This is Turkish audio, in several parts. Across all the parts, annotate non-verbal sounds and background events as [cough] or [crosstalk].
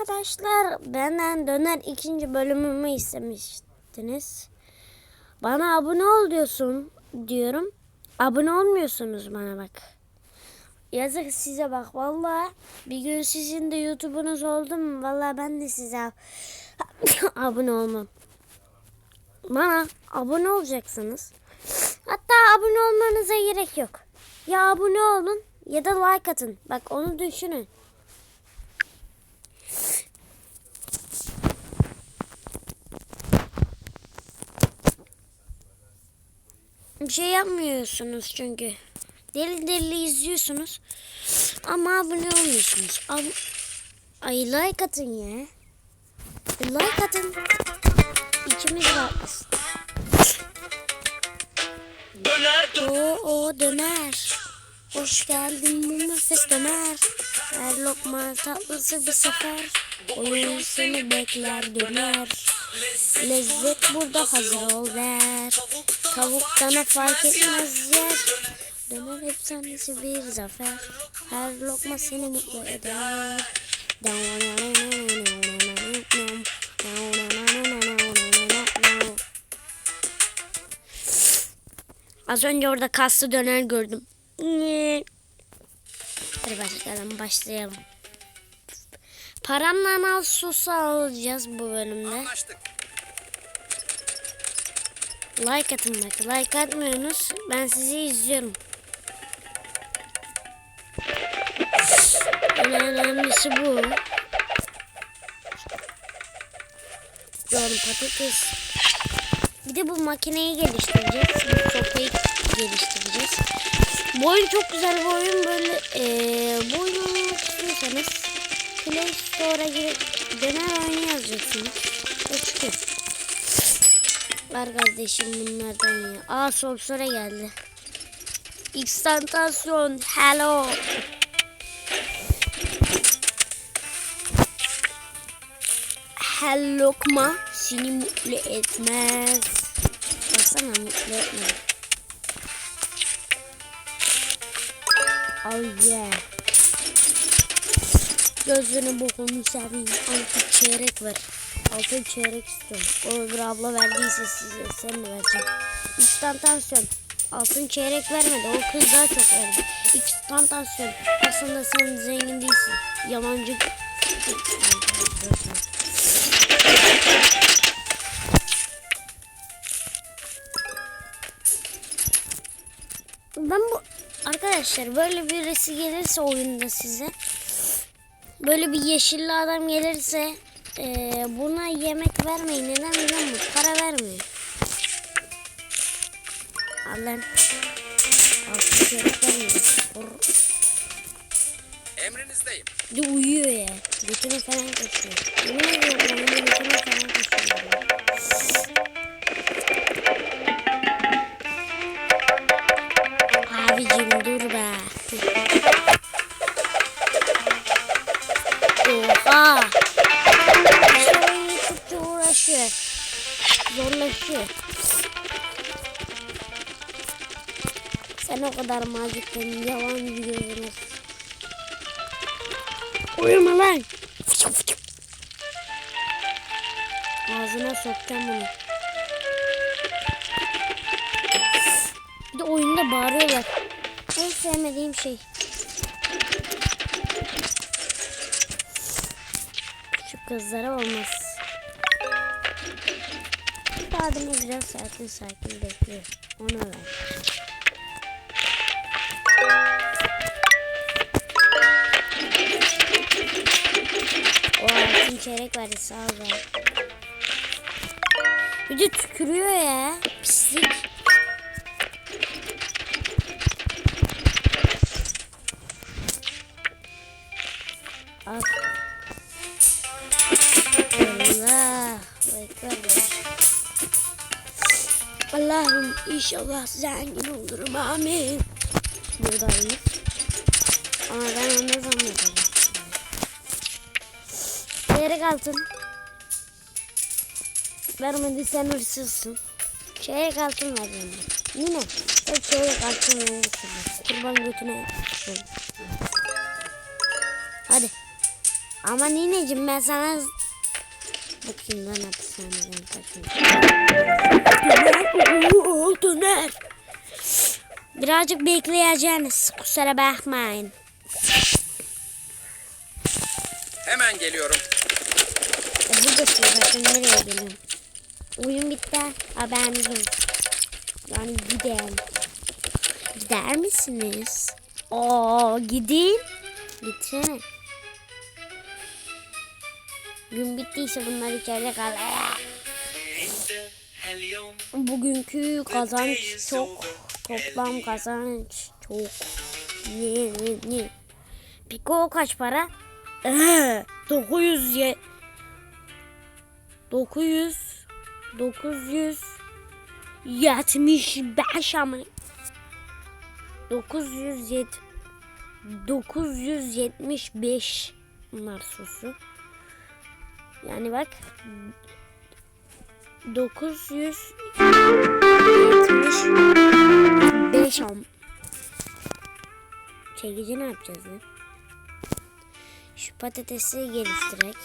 arkadaşlar benden döner ikinci bölümümü istemiştiniz. Bana abone ol diyorsun diyorum. Abone olmuyorsunuz bana bak. Yazık size bak vallahi bir gün sizin de YouTube'unuz oldu mu vallahi ben de size [coughs] abone olmam. Bana abone olacaksınız. Hatta abone olmanıza gerek yok. Ya abone olun ya da like atın. Bak onu düşünün. Bir şey yapmıyorsunuz çünkü. Deli deli izliyorsunuz. Ama abone olmuyorsunuz. Ab Ay like atın ya. Like atın. İçimiz rahatlasın. Döner Oo, o döner. Hoş geldin bu nefes döner. Her lokma tatlısı bir sefer. Oyun seni bekler döner. Lezzet burada hazır ol der. Tavuk dana fark etmez yer. Döner efsanesi bir zafer. Her lokma seni mutlu eder. Az önce orada kaslı döner gördüm. Hadi başlayalım, başlayalım. Paramla al sosu alacağız bu bölümde. Anlaştık. Like atın bak. Like atmıyorsunuz. Ben sizi izliyorum. En önemlisi bu. Doğru patates. Bir de bu makineyi geliştireceğiz. Bu sopayı geliştireceğiz. Bu oyun çok güzel bir oyun. Böyle eee bu oyunu oynamak istiyorsanız Play Store'a girip döner oyunu yazacaksınız. O çıkıyor. Var kardeşim bunlardan ya. Aa Solsora geldi. Extentasyon. Hello. Hello lokma seni mutlu etmez. Baksana mutlu etmez. Oh yeah. Gözünü bokunu seveyim. Altı çeyrek ver. Altın çeyrek istiyorum. O bir abla verdiyse size sen de vereceğim. İçten tansiyon. Altın çeyrek vermedi. O kız daha çok verdi. İçten tansiyon. Aslında sen zengin değilsin. Yalancı. Ben bu arkadaşlar böyle birisi gelirse oyunda size böyle bir yeşilli adam gelirse eee, buna yemek vermeyin. Neden biliyor musun? Para vermiyor. Vermiyor. Or- Emrinizdeyim. Bir de uyuyor ya. Götüne falan kaçıyor. Yemin ediyorum götüne falan kaçıyor. Uğraşıyor. Zorlaşıyor. Sen o kadar macikten yalan biliyorsunuz. Uyuma lan. Ağzına sokacağım bunu. Bir de oyunda bağırıyorlar. En sevmediğim şey. Şu kızlara olmaz. Adımı biraz sakin sakin bekliyor. Ona ver. O altın çeyrek verdi sağ ol be. Bir de tükürüyor ya. Pislik. Allah'ım inşallah zengin olurum amin. Buradayım. Ama ben onu ne zaman yapacağım? Çeyrek altın. Vermedi sen hırsızsın. Çeyrek altın verdim. Yine sen çeyrek altın verirsin. Kurban götüne. Hadi. Ama nineciğim ben sana bakayım ben hapishaneden kaçıyorum. Döner. Döner. Birazcık bekleyeceğiniz. Kusura bakmayın. Hemen geliyorum. Bu götürüyor zaten nereye geliyorum. Oyun bitti. Haberiniz olsun. Yani gidelim. Gider misiniz? Oo gidin. Gitsene. Gün bittiyse bunlar içeride kalır. Bugünkü kazanç çok. Toplam kazanç çok. Ne ne ne. Piko kaç para? Ee, 900 ye 900 900 75 ama 907 975 bunlar sosu. Yani bak 975 am. Çekici ne yapacağız lan? Şu patatesi geliştirek.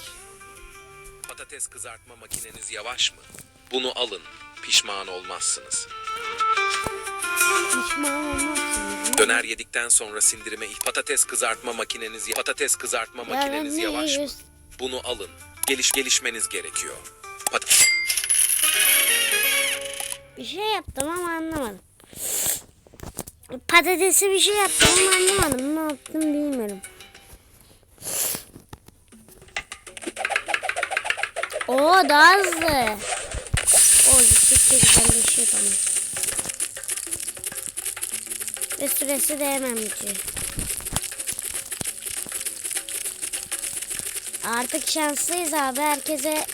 Patates kızartma makineniz yavaş mı? Bunu alın. Pişman olmazsınız. Pişman olmazsınız. Döner yedikten sonra sindirime patates kızartma makineniz patates kızartma makineniz ne yavaş mı? Bunu alın. Geliş gelişmeniz gerekiyor. Pat- Bir şey yaptım ama anlamadım. Patatesi bir şey yaptım ama anlamadım. Ne yaptım bilmiyorum. Oo daha hızlı. O gittikçe güzelleşiyor tamam. Ve süresi de hemen bitiyor. Artık şanslıyız abi. Herkese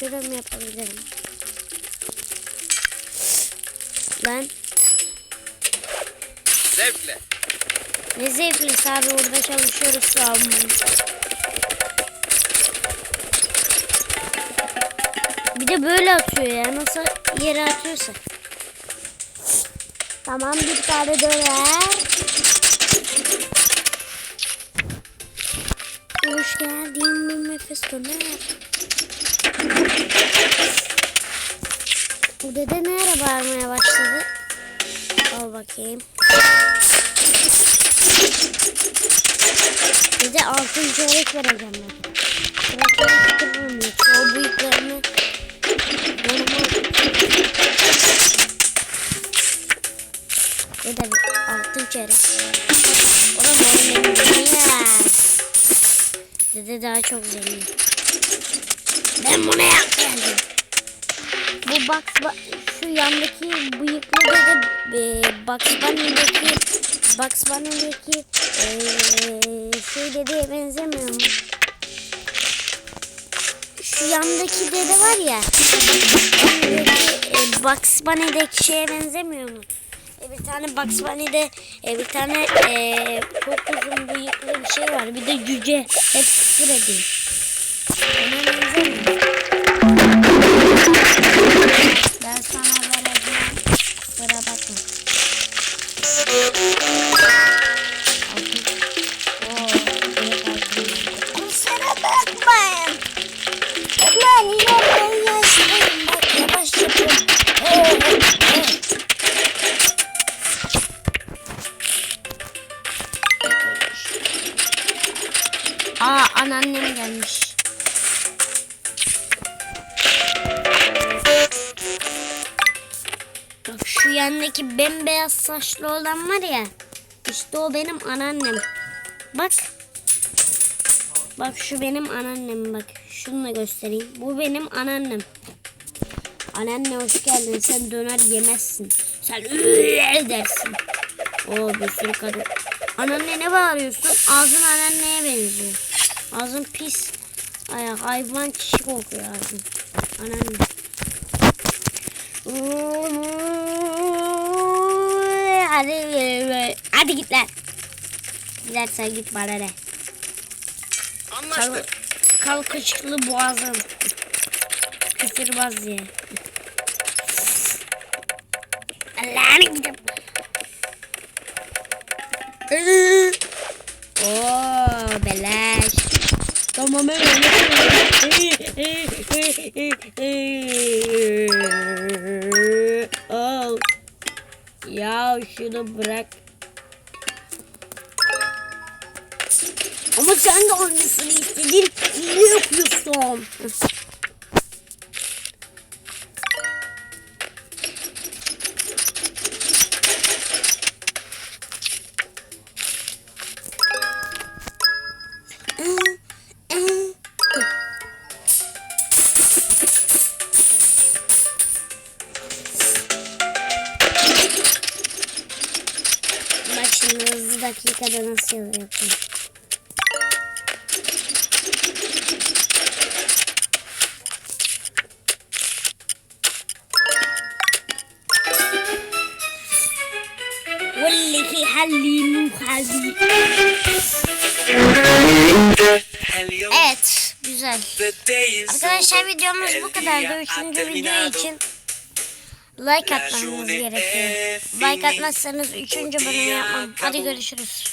yorum yapabilirim. Ben Zevkle. ne zevklisi abi orada çalışıyoruz şu an. Bir de böyle atıyor ya. Nasıl yere atıyorsa. Tamam bir tane döner. Hoş geldin döner. Bu dede ne ara bağırmaya başladı? Al bakayım. Dede altın çeyrek vereceğim ben. Tuturum ya. Çoğu bıyıklarını normal. Dede altın çeyrek. Oğlum benim ya. Dede daha çok zengin. Ben buna yak geldim. Bu Bugs şu yandaki bıyıklı dede e, Bugs Bunny'deki Bugs Bunny'deki e, şey dedeye benzemiyor mu? Şu yandaki dede var ya e, Bugs Bunny'deki şeye benzemiyor mu? E, bir tane Bugs Bunny'de e, bir tane e, çok uzun bıyıklı bir şey var. Bir de cüce hep ediyor. Ona benzemiyor. Ben sana vereceğim. Kusura bakma. Kusura bakmayın. Ben Bak şu yandaki bembeyaz saçlı olan var ya. İşte o benim anneannem. Bak. Bak şu benim anneannem bak. Şunu da göstereyim. Bu benim anneannem. Anneanne hoş geldin. Sen döner yemezsin. Sen üye dersin. Oo bir sürü kadın. Anneanne ne bağırıyorsun? Ağzın anneanneye benziyor. Ağzın pis. Ayak hayvan kişi kokuyor ağzın. Anneanne. Hadi, hadi git lan. Gidersen git bana ne. Kal, Anlaştık. kal kaşıklı boğazım. Küfürbaz diye. Allah'ını gidip. Oo beleş. Tamam hemen. [laughs] Ya şunu bırak. Ama sen de aynısını istedin. Hile yapıyorsun. dakikada nasıl yapayım. واللي حلي مو حلي Evet güzel. Arkadaşlar videomuz bu kadardı. Üçüncü video için like atmanız gerekiyor. Like atmazsanız üçüncü bölümü yapmam. Hadi görüşürüz.